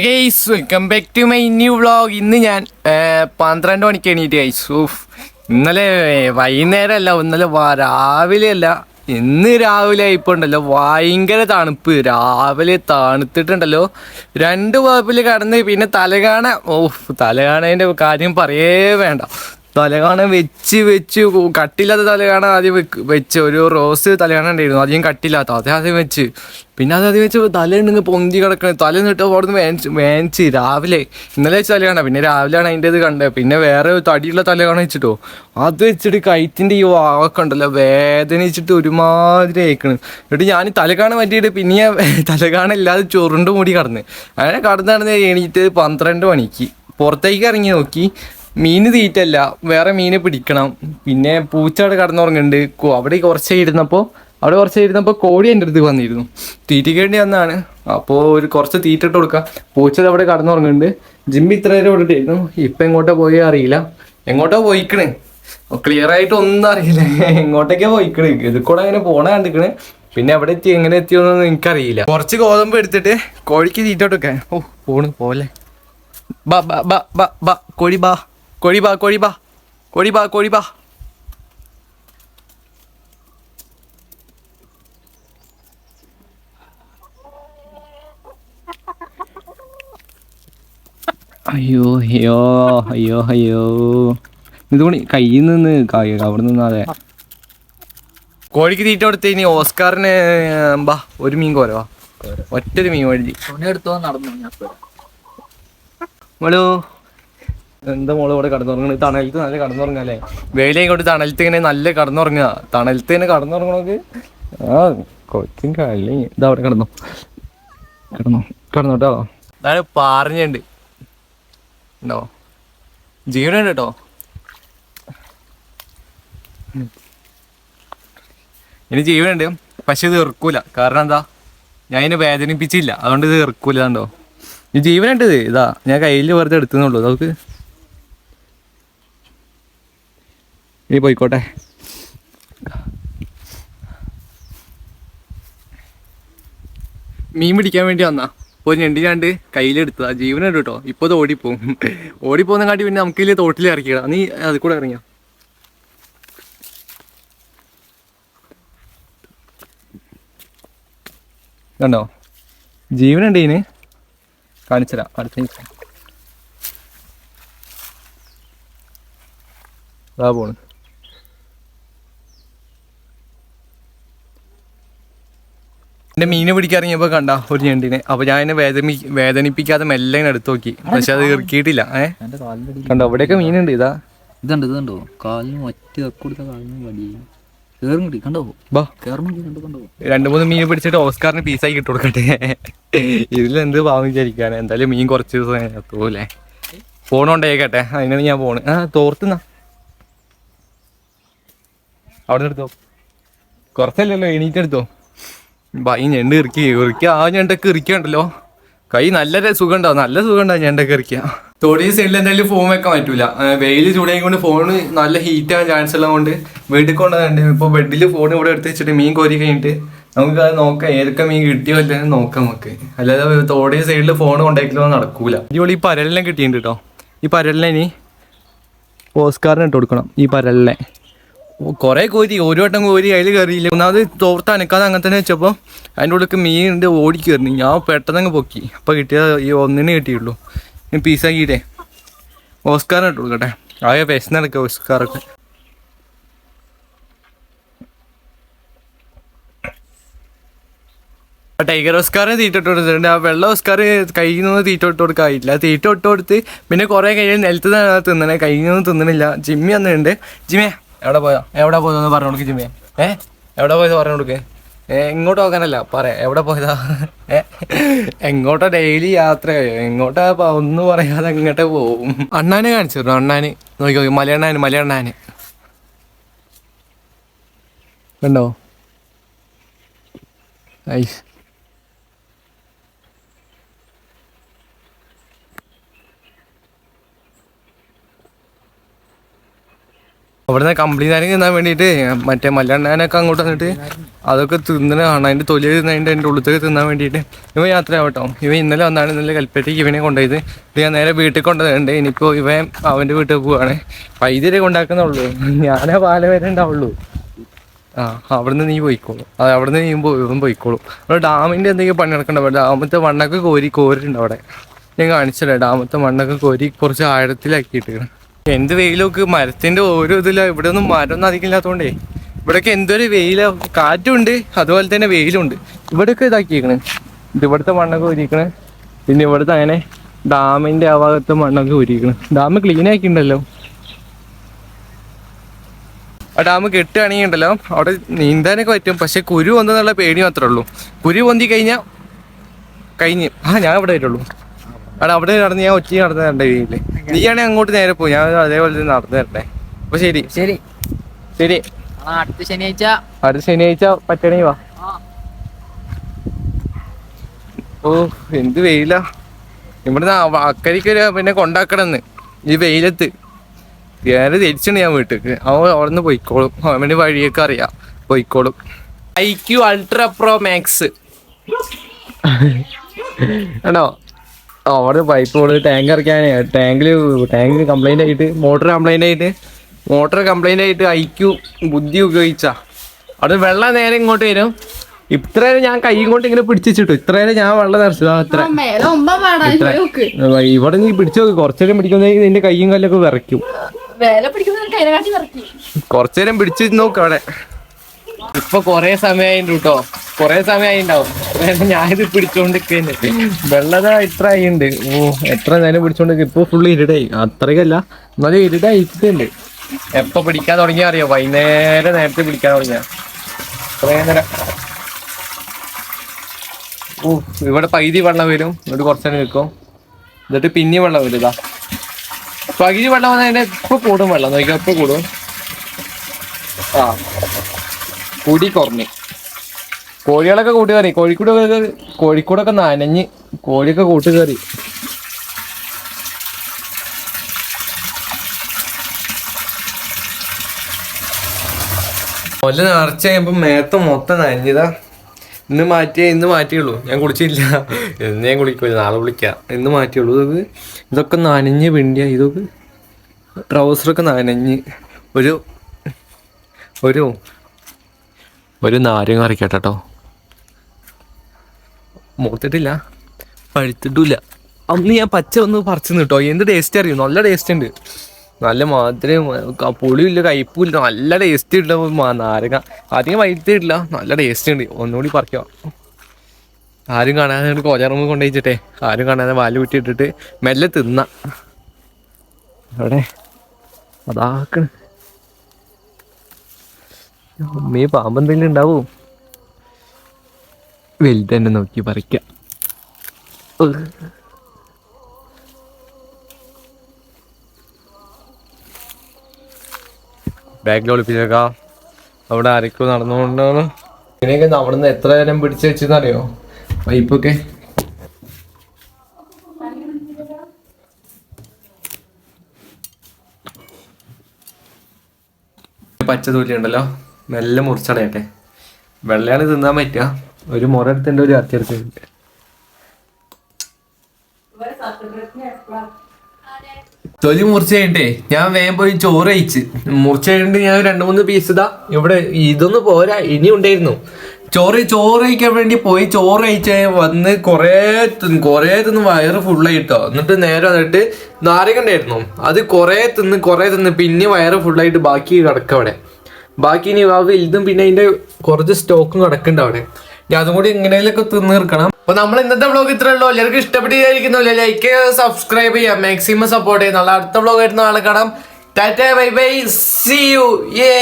Guys welcome back to my new vlog ഇന്ന് ഞാൻ പന്ത്രണ്ട് മണിക്ക് എണീറ്റ് ഗൈസ് ഊഫ് ഇന്നലെ വൈകുന്നേരം അല്ല ഇന്നലെ രാവിലെ അല്ല ഇന്ന് രാവിലെ ഇപ്പോൾ ഉണ്ടല്ലോ ഭയങ്കര തണുപ്പ്. രാവിലെ തണുത്തിട്ടുണ്ടല്ലോ. രണ്ട് വകുപ്പിൽ കടന്ന് പിന്നെ തലകാണ ഓഫ് തലകാണേന്റെ കാര്യം പറയേ വേണ്ട. തലകാണ വെച്ച് വെച്ച് കട്ടില്ലാത്ത തലകാണ ആദ്യം വെച്ച് ഒരു റോസ് തലകാണ ഉണ്ടായിരുന്നു. അധികം കട്ടില്ലാത്ത. അത് ആദ്യം വെച്ച്. പിന്നെ അത് ആദ്യം വെച്ച് തല ഉണ്ടെങ്കിൽ പൊന്തി കിടക്കണ. തല നിട്ട് അവിടെ നിന്ന് വേനച്ച് വേനിച്ച് രാവിലെ. ഇന്നലെ വെച്ച് തലകാണ. പിന്നെ രാവിലെയാണ് അതിന്റെ ഇത് കണ്ടത്. പിന്നെ വേറെ തടിയുള്ള തലകാണ വെച്ചിട്ടോ. അത് വെച്ചിട്ട് കൈറ്റിന്റെ ഈ വാവൊക്കെ ഉണ്ടല്ലോ. വേദനിച്ചിട്ട് ഒരുമാതിരി അയക്കണ് എന്നിട്ട് ഞാൻ തലകാണ പറ്റിയിട്ട് പിന്നെ തലകാണ ഇല്ലാതെ ചൊറുണ്ട് മൂടി കടന്ന്. അങ്ങനെ കടന്ന് കടന്ന് എണീറ്റ് പന്ത്രണ്ട് മണിക്ക്. പുറത്തേക്ക് ഇറങ്ങി നോക്കി. മീൻ തീറ്റല്ല വേറെ മീനെ പിടിക്കണം. പിന്നെ പൂച്ച അവിടെ കടന്നുറങ്ങുന്നുണ്ട്. അവിടെ കുറച്ച് ഇരുന്നപ്പോൾ അവിടെ കുറച്ച് ഇരുന്നപ്പോൾ കോഴി എന്റെ അടുത്ത് വന്നിരുന്നു. തീറ്റയ്ക്ക് വേണ്ടി വന്നാണ് അപ്പോൾ ഒരു കുറച്ച് തീറ്റ ഇട്ട് കൊടുക്കാം. പൂച്ച അവിടെ കടന്നുറങ്ങുന്നുണ്ട്. ജിമ്മി ഇത്ര നേരം ഇവിടെ ഇട്ടായിരുന്നു ഇപ്പം എങ്ങോട്ടാ പോയി അറിയില്ല. എങ്ങോട്ടാ പോയിക്കണ്? ക്ലിയർ ആയിട്ട് ഒന്നും അറിയില്ല. എങ്ങോട്ടേക്കാ പോയിക്കണ്? ഇത് കൂടെ അങ്ങനെ പോണ കണ്ടിക്കണ്. പിന്നെ എവിടെ എത്തി എങ്ങനെ എത്തിയോന്നൊന്നും എനിക്കറിയില്ല. കുറച്ച് ഗോതമ്പ് എടുത്തിട്ട് കോഴിക്ക് തീറ്റ കൊടുക്കാൻ ഓ പോണ് പോലെ ബാ ബാ ബാ ബാ കോഴി ബാ. കോഴി ബാ കോഴി ബാ കോഴി ബാ കോഴി ബാ അയ്യോ അയ്യോ അയ്യോ. അയ്യോ ഇതുകൊണ്ട് കയ്യിൽ നിന്ന് അവിടെ നിന്നാതെ. കോഴിക്ക് തീറ്റ കൊടുത്ത് ഇനി ഓസ്കാറിന് ബാ ഒരു മീൻ കോരവാ ഒറ്റൊരു മീൻ വഴി തുണി എടുത്തോ നടന്നു. മോളോ. എന്താ മോൾ ഇവിടെ കടന്നുറങ്ങണ തണലത്ത് നല്ല കടന്നുറങ്ങാല്ലേ? വെയിലേ കൊണ്ട് തണലത്ത് ഇങ്ങനെ നല്ല കടന്നുറങ്ങുക. തണലത്ത് തന്നെ കടന്നുറങ്ങണോക്ക്? ആ കൊച്ചും കളി ഇതാ അവിടെ കിടന്നു. കിടന്നു. കിടന്നോട്ടോ അതാണ് പാറഞ്ഞുണ്ട് ഉണ്ടോ? ജീവനുണ്ട് കേട്ടോ. ഇനി ജീവനുണ്ട്. പക്ഷെ ഇത് ഇറക്കൂല കാരണം എന്താ? ഞാൻ ഇതിനെ വേദനിപ്പിച്ചില്ല. അതുകൊണ്ട് ഇത് ഇറക്കൂല കണ്ടോ? ഈ ജീവനുണ്ട് ഇത്. ഇതാ ഞാൻ കയ്യിൽ വെറുതെ എടുത്തുന്നുള്ളൂ നമുക്ക് ഇനി പോയിക്കോട്ടെ. മീൻ പിടിക്കാൻ വേണ്ടി വന്നാ. ഒരു ഞണ്ടിനാണ്ട് കയ്യിലെടുത്തതാ. ജീവനുണ്ട് കേട്ടോ. ഇപ്പൊ അത് ഓടിപ്പോവും. ഓടിപ്പോകുന്ന കാട്ടി പിന്നെ നമുക്ക് ഇതിൽ തോട്ടിൽ ഇറക്കിയടാ. നീ അത് കൂടെ ഇറങ്ങിയോ? കണ്ടോ? ജീവനുണ്ട് ഇതിന്. കാണിച്ചരാ. അടുത്ത. ദാ പോണ്. എന്റെ മീനെ പിടിക്കാറിയപ്പോ കണ്ട ഒരു ഞണ്ടിനെ. അപ്പൊ ഞാൻ എന്നെ വേദനി വേദനിപ്പിക്കാതെ മെല്ലെ ഇങ്ങനെ എടുത്തു നോക്കി. പക്ഷെ അത് ഇറക്കിയിട്ടില്ല. ഏ? കണ്ടോ അവിടെയൊക്കെ മീനുണ്ട് ഇതാ. ഇതുണ്ട് ഇതുണ്ടോ? കാലിന് ഒറ്റ കൊടുത്ത കാലിന് വടി. രണ്ട് മൂന്ന് മീൻ പിടിച്ചിട്ട് ഓസ്കാറിന് പീസായി ഇട്ട് കൊടുക്കട്ടെ ഇതിൽ എന്ത് പാവം വിചാരിക്കാൻ എന്തായാലും മീൻ കുറച്ച് ദിവസം എത്തൂലേ ഫോൺ കൊണ്ടേക്കട്ടെ അതിനാണ് ഞാൻ പോണ്. ആ തോർത്തുന്ന അവിടെ നിന്ന് എടുത്തോ. കുറച്ചല്ലല്ലോ എണീറ്റെടുത്തോ. ബാ ഈ ഞണ്ട് ഇറുക്കി ഇറുക്കി ആ ഞണ്ടൊക്കെ ഇറിക്കണ്ടല്ലോ കൈ നല്ല സുഖം ഉണ്ടാവും നല്ല സുഖം ഉണ്ടാവും ഞണ്ടൊക്കെ ഇറിക്കുക തൊടി സൈഡിൽ എന്തായാലും ഫോൺ വെക്കാൻ പറ്റൂല. വെയിൽ ചൂടായി കൊണ്ട് ഫോണ് നല്ല ഹീറ്റ് ആവാൻ ചാൻസ് ഉള്ളത് കൊണ്ട് വീട്ടിൽ കൊണ്ടുവന്നിട്ട് ഇപ്പോൾ ബെഡിൽ ഫോൺ ഇവിടെ എടുത്ത് വെച്ചിട്ട് മീൻ കോരി കഴിഞ്ഞിട്ട് നമുക്ക് അത് നോക്കാം. ഏതൊക്കെ മീൻ കിട്ടിയോ അല്ലെങ്കിൽ നോക്കാം നമുക്ക്. അല്ലാതെ തോടി സൈഡിൽ ഫോൺ കൊണ്ടേക്കലോ നടക്കൂല. ഇതുപോലെ ഈ പരലിനെ കിട്ടിയിട്ടുണ്ട് കേട്ടോ ഈ പരലിനെ ഇനി ഓസ്കാറിന് ഇട്ട് കൊടുക്കണം. ഈ പരലിനെ. കുറെ കോരി ഒരു വട്ടം കോരി അതിൽ കയറിയില്ല ഒന്നാമത് തോർത്ത് അനക്കാതെ അങ്ങനെ തന്നെ വെച്ചപ്പോൾ അതിന്റെ ഉള്ളിൽ ഓടി കയറി ഞാൻ പെട്ടെന്ന് അങ്ങ് പൊക്കി. അപ്പോൾ കിട്ടിയത് ഈ ഒന്നിനെ കിട്ടിയുള്ളൂ ഞാൻ പീസാക്കിയിട്ടേ ഓസ്കാർ ഇട്ട് കൊടുക്കട്ടെ ആകെ വിശന്നെടുക്കുക ഓസ്കാറൊക്കെ. ആ ടൈഗർ ഓസ്കാറിന് തീറ്റ ഇട്ട് കൊടുത്തിട്ടുണ്ട് ആ വെള്ള ഓസ്കാർ കയ്യിൽ നിന്ന് തീറ്റ ഇട്ട് കൊടുക്കാറില്ല തീറ്റ ഇട്ട് കൊടുത്ത് പിന്നെ കുറേ കഴിഞ്ഞ് നിലത്ത് തന്നെ തിന്നണേ. കയ്യിൽ നിന്ന് തിന്നണില്ല. ജിമ്മി വന്നിട്ടുണ്ട്. ജിമ്മേ എവിടെ പോയാ? എവിടെ പോയതെന്ന് പറഞ്ഞു കൊടുക്ക് ജിമ്മേ ഏ? എവിടെ പോയത് പറഞ്ഞു കൊടുക്ക്? ഏ ഇങ്ങോട്ട് നോക്കാനല്ല പറ എവിടെ പോയതാ? ഏ? എങ്ങോട്ടാ ഡെയിലി യാത്ര? എങ്ങോട്ടാ ഒന്ന് ഒന്നും പറയാതെ എങ്ങോട്ടേ പോവും. അണ്ണാനെ കാണിച്ചിരുന്നു അണ്ണാന്. നോക്കി നോക്കി മലയണ്ണാന് മലയണ്ണാന്. കണ്ടോ? ഐസ്. അവിടുന്ന് കമ്പിളി നാരങ്ങ തിന്നാൻ വേണ്ടിയിട്ട് മറ്റേ മല്ലണ്ണാനൊക്കെ അങ്ങോട്ട് വന്നിട്ട് അതൊക്കെ തിന്നണ കാണാം അതിന്റെ തൊലി തിന്നതിന്റെ എന്റെ ഉള്ളിലേക്ക് തിന്നാൻ വേണ്ടിയിട്ട് ഇവ യാത്ര ആവട്ടോ ഇവ ഇന്നലെ വന്നാണ് ഇന്നലെ കൽപ്പറ്റയ്ക്ക് ഇവനെ കൊണ്ടുപോയത്. ഇത് ഞാൻ നേരെ വീട്ടിൽ കൊണ്ടുവന്നിട്ടുണ്ട്. ഇനിയിപ്പോൾ ഇവൻ അവന്റെ വീട്ടിൽ പോവാണ്. വൈദ്യരെ കൊണ്ടാക്കുന്നുള്ളൂ. ഞാനേ പാല വരെ ഉണ്ടാവുള്ളൂ. ആ അവിടുന്ന് നീ പോയിക്കോളും. അത് അവിടുന്ന് നീ ഇവൻ പോയിക്കോളും. അവിടെ ഡാമിന്റെ എന്തെങ്കിലും പണി നടക്കണ്ട. ഡാമത്തെ മണ്ണൊക്കെ കോരി കോരിട്ടുണ്ട് അവിടെ. ഞാൻ കാണിച്ചില്ല ഡാമത്തെ മണ്ണൊക്കെ കോരി കുറച്ച് ആഴത്തിലാക്കിയിട്ട് എന്ത് വെയിലൊക്കെ മരത്തിന്റെ ഓരോ ഇതില്ല ഇവിടെ ഒന്നും മരമൊന്നും അധികം ഇല്ലാത്തതുകൊണ്ടേ ഇവിടെയൊക്കെ എന്തൊരു വെയില. കാറ്റുണ്ട് അതുപോലെ തന്നെ വെയിലുണ്ട്. ഇവിടെയൊക്കെ ഇതാക്കിയേക്കണ്. ഇത് ഇവിടുത്തെ മണ്ണൊക്കെ ഒരുക്കണ് പിന്നെ ഇവിടുത്തെ അങ്ങനെ ഡാമിന്റെ ആ ഭാഗത്തെ മണ്ണൊക്കെ ഒരുക്കണ് ഡാം ക്ലീൻ ആക്കിയിട്ടുണ്ടല്ലോ. ആ ഡാം കെട്ടുകയാണെങ്കിൽ ഉണ്ടല്ലോ അവിടെ നീന്താനൊക്കെ പറ്റും. പക്ഷെ കുരു വന്നെന്നുള്ള പേടി മാത്രമേ ഉള്ളൂ. കുരു പൊന്തി കഴിഞ്ഞാൽ കഴിഞ്ഞ്. ആ ഞാൻ ഇവിടെ വരുള്ളൂ അവിടെ അവിടെ നടന്ന് ഞാൻ ഒറ്റ നടന്നേ തരണ്ടേ നീയാണെങ്കിൽ അങ്ങോട്ട് നേരെ പോയി. ഞാൻ അതേപോലെ തന്നെ നടന്നു തരട്ടെ അപ്പൊ ശരി. ശരി. ശരി. അടുത്ത ശനിയാഴ്ച. അടുത്ത ശനിയാഴ്ച പറ്റണേ വാ. ഓ എന്ത് വെയിലാ. ഇവിടുന്ന് അക്കരിക്കൊരു ഒരു പിന്നെ കൊണ്ടാക്കണമെന്ന് ഈ വെയിലത്ത്. നേരെ തിരിച്ചാണ് ഞാൻ വീട്ടിക്ക് അവൻ അവിടെ നിന്ന് പോയിക്കോളും. അവന് വഴിയൊക്കെ അറിയാം. പോയിക്കോളും. I Q ultra pro max. ആണോ? അവിടെ പൈപ്പ് കൊണ്ട് ടാങ്ക് ഇറക്കാനേ. ടാങ്കിൽ ടാങ്ക് കംപ്ലൈന്റ് ആയിട്ട് മോട്ടർ കംപ്ലൈന്റ് ആയിട്ട് മോട്ടർ കംപ്ലൈന്റ് ആയിട്ട് ഐക്യു ബുദ്ധി ഉപയോഗിച്ചാ. അവിടെ വെള്ളം നേരെ ഇങ്ങോട്ട് വരും. ഇത്രേരം ഞാൻ കൈ കൊണ്ട് ഇങ്ങനെ പിടിച്ചിട്ടു ഇത്രേരം ഞാൻ വെള്ളം നിറച്ചതാ ഇത്ര. നോക്ക്. ഇവിടെ നീ പിടിച്ചു നോക്ക്. കുറച്ചേരം പിടിക്കുന്നെങ്കിൽ നിന്റെ കൈയും കല്ലൊക്കെ വിറയ്ക്കും. കുറച്ചേരം പിടിച്ച് നോക്ക് അവിടെ. ഇപ്പൊ കൊറേ സമയമായിട്ട് കേട്ടോ കൊറേ സമയമായിണ്ടാവും ഞാനിത് പിടിച്ചോണ്ടിരിക്കുന്നു വെള്ളത ഇത്ര ആയിണ്ട് ഓ എത്ര നേരം പിടിച്ചോണ്ട് ഇപ്പൊ ഫുള്ള് ഇരുടായി. അത്രയ്ക്കല്ല എന്നാലും ഇരുടായിട്ടുണ്ട്. എപ്പൊ പിടിക്കാൻ തുടങ്ങിയ അറിയോ? വൈകുന്നേരം നേരത്തെ പിടിക്കാൻ തുടങ്ങിയ. നേരം. ഓ ഇവിടെ പകുതി വെള്ളം വരും. എന്നിട്ട് കുറച്ചേരം നിൽക്കും എന്നിട്ട് പിന്നെ വെള്ളം വരും ഇതാ. പകുതി വെള്ളം വന്നതിന്റെ ഇപ്പൊ കൂടും വെള്ളം. നോക്കിയാ ഇപ്പൊ കൂടും. ആ കുടി കുറഞ്ഞ്. കോഴികളൊക്കെ കൂട്ടി കയറി കോഴിക്കൂടൊക്കെ കോഴിക്കൂടൊക്കെ നനഞ്ഞ് കോഴിയൊക്കെ കൂട്ടി കയറി കൊല്ല നിറച്ച് കഴിയുമ്പോ മേത്ത മൊത്തം നനഞ്ഞതാ. ഇന്ന് മാറ്റിയേ ഇന്ന് മാറ്റിയുള്ളൂ. ഞാൻ കുളിച്ചില്ല. ഇന്ന് ഞാൻ കുളിക്കൂല. നാളെ കുളിക്കാം. ഇന്ന് മാറ്റിയുള്ളൂ ഇതൊക്കെ. ഇതൊക്കെ നനഞ്ഞ് പിണ്ടിയ ഇതൊക്കെ. ട്രൗസറൊക്കെ നനഞ്ഞ്. ഒരു ഒരു ഒരു നാരങ്ങ അരക്കട്ടോ മൂത്തിട്ടില്ല പഴുത്തിട്ടില്ല. അന്ന് ഞാൻ പച്ച ഒന്ന് പറിച്ചു കേട്ടോ എന്ത് ടേസ്റ്റ് അറിയും? നല്ല ടേസ്റ്റ് ഉണ്ട്. നല്ല മധുരം പുളിയില്ല കയ്പുമില്ല നല്ല ടേസ്റ്റ് ഉണ്ട് മ- നാരങ്ങ. അധികം വൈകിട്ടില്ല നല്ല ടേസ്റ്റ് ഉണ്ട്. ഒന്നുകൂടി പറിക്കാം. ആരും കാണാതെ കോചാറമ്മ കൊണ്ടുവച്ചിട്ടെ ആരും കാണാതെ വാൽ കുറ്റി ഇട്ടിട്ട് മെല്ലെ തിന്ന. അവിടെ അതാക്കണ്. പാമ്പ് പാമ്പെന്തെങ്കിലും ഉണ്ടാവോ? വലുതന്നെ നോക്കി പറിക്ക. ബാഗ് ബാഗിൽ ഒളിപ്പിച്ചേക്കാം. അവിടെ ആരൊക്കെ നടന്നുകൊണ്ടാണ്. ഇങ്ങനെയൊക്കെ അവിടെ നിന്ന് എത്ര നേരം പിടിച്ചു വെച്ചെന്നറിയോ? പൈപ്പൊക്കെ. പച്ച തൊലി ഉണ്ടല്ലോ മെല്ലെ മുറിച്ചടയട്ടെ. വെള്ളയാണ് തിന്നാൻ പറ്റുക. ഒരു മുറ എടുത്തിന്റെ ഒരു അത്തി എടുത്തിട്ടുണ്ട് തൊലി മുറിച്ച് കഴിഞ്ഞിട്ടേ ഞാൻ വേഗം പോയി ചോറ് കഴിച്ച്. മുറിച്ച് കഴിഞ്ഞിട്ട് ഞാൻ രണ്ട് മൂന്ന് പീസ് ഇതാ ഇവിടെ ഇതൊന്ന് പോരാ ഇനി ഉണ്ടായിരുന്നു. ചോറ് ചോറ് കഴിക്കാൻ വേണ്ടി പോയി ചോറ് കഴിച്ച് വന്ന് കുറേ കൊറേ കുറേ തിന്ന് വയറ് ഫുള്ളായിട്ടോ എന്നിട്ട് നേരെ വന്നിട്ട് നാരകണ്ടായിരുന്നു ഉണ്ടായിരുന്നു. അത് കുറേ തിന്ന് കുറേ തിന്ന് പിന്നെ വയറ് ഫുള്ളായിട്ട് ബാക്കി കിടക്കവിടെ അവിടെ. ബാക്കി ഇനി ആ വലുതും പിന്നെ അതിന്റെ കുറച്ച് സ്റ്റോക്കും കിടക്കുന്നുണ്ട് അവിടെ. അതും കൂടി ഇങ്ങനെയൊക്കെ തിന്നീർക്കണം അപ്പൊ നമ്മൾ ഇന്നത്തെ വ്ലോഗ് ഇത്രേ ഉള്ളൂ. എല്ലാവർക്കും ഇഷ്ടപ്പെട്ടിരിക്കുന്നു ലൈക്ക് ചെയ്യുക സബ്സ്ക്രൈബ് ചെയ്യാം. മാക്സിമം സപ്പോർട്ട് ചെയ്യുന്ന അടുത്ത വ്ലോഗ് ആയിട്ട് നാളെ കാണാം. Tata bye bye see you ഏ